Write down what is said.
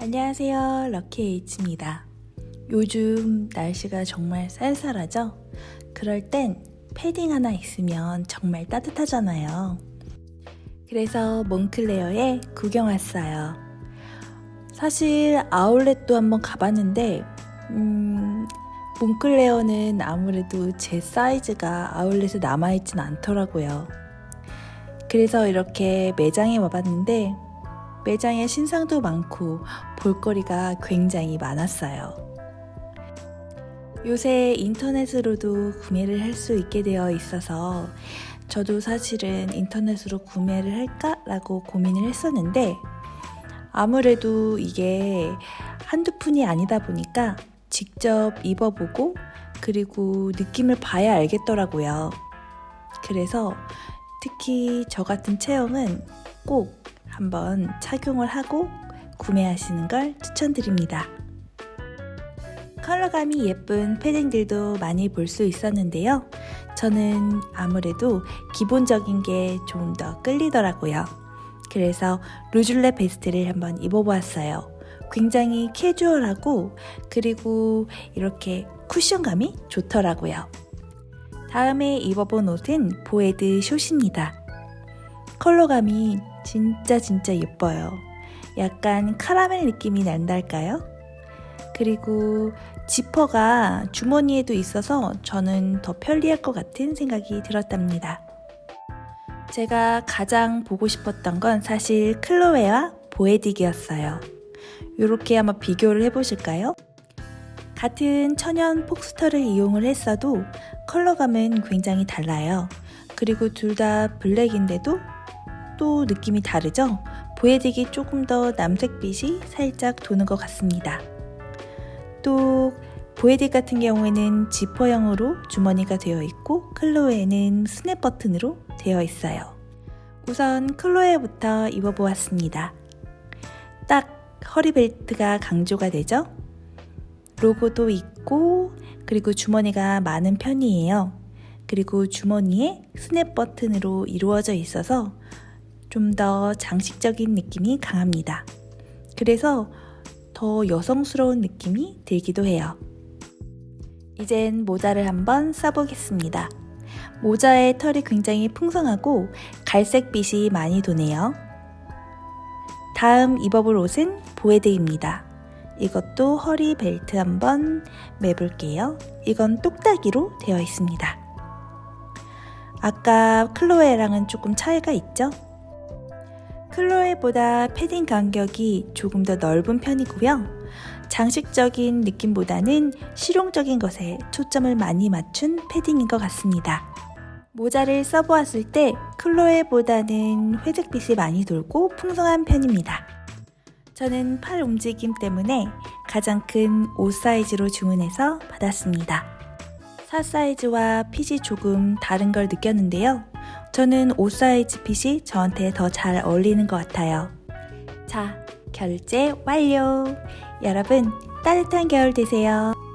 안녕하세요. 럭키 H입니다. 요즘 날씨가 정말 쌀쌀하죠? 그럴 땐 패딩 하나 있으면 정말 따뜻하잖아요. 그래서 몽클레어에 구경 왔어요. 사실 아울렛도 한번 가봤는데, 음, 몽클레어는 아무래도 제 사이즈가 아울렛에 남아있진 않더라고요. 그래서 이렇게 매장에 와봤는데, 매장에 신상도 많고 볼거리가 굉장히 많았어요. 요새 인터넷으로도 구매를 할 수 있게 되어 있어서 저도 사실은 인터넷으로 구매를 할까라고 고민을 했었는데 아무래도 이게 한두 푼이 아니다 보니까 직접 입어보고 그리고 느낌을 봐야 알겠더라고요. 그래서 특히 저 같은 체형은 꼭 한번 착용을 하고 구매하시는 걸 추천드립니다. 컬러감이 예쁜 패딩들도 많이 볼 수 있었는데요. 저는 아무래도 기본적인 게 좀 더 끌리더라고요. 그래서 루줄레 베스트를 한번 입어보았어요. 굉장히 캐주얼하고 그리고 이렇게 쿠션감이 좋더라고요. 다음에 입어본 옷은 보헤드 숏입니다. 컬러감이 진짜 진짜 예뻐요. 약간 카라멜 느낌이 난달까요? 그리고 지퍼가 주머니에도 있어서 저는 더 편리할 것 같은 생각이 들었답니다. 제가 가장 보고 싶었던 건 사실 클로에와 보에딕이었어요. 이렇게 한번 비교를 해보실까요? 같은 천연 폭스터를 이용을 했어도 컬러감은 굉장히 달라요. 그리고 둘 다 블랙인데도 또 느낌이 다르죠? 보헤딕이 조금 더 남색빛이 살짝 도는 것 같습니다. 또 보헤딕 같은 경우에는 지퍼형으로 주머니가 되어 있고 클로에는 스냅 버튼으로 되어 있어요. 우선 클로에부터 입어보았습니다. 딱 허리 벨트가 강조가 되죠? 로고도 있고 그리고 주머니가 많은 편이에요. 그리고 주머니에 스냅 버튼으로 이루어져 있어서 좀 더 장식적인 느낌이 강합니다. 그래서 더 여성스러운 느낌이 들기도 해요. 이젠 모자를 한번 써보겠습니다. 모자의 털이 굉장히 풍성하고 갈색빛이 많이 도네요. 다음 입어볼 옷은 보헤드입니다. 이것도 허리 벨트 한번 매볼게요. 이건 똑딱이로 되어 있습니다. 아까 클로에랑은 조금 차이가 있죠? 클로에보다 패딩 간격이 조금 더 넓은 편이고요. 장식적인 느낌보다는 실용적인 것에 초점을 많이 맞춘 패딩인 것 같습니다. 모자를 써보았을 때 클로에보다는 회색빛이 많이 돌고 풍성한 편입니다. 저는 팔 움직임 때문에 가장 큰 5 사이즈로 주문해서 받았습니다. 4 사이즈와 핏이 조금 다른 걸 느꼈는데요. 저는 5 사이즈 핏이 저한테 더 잘 어울리는 것 같아요. 자, 결제 완료! 여러분, 따뜻한 겨울 되세요.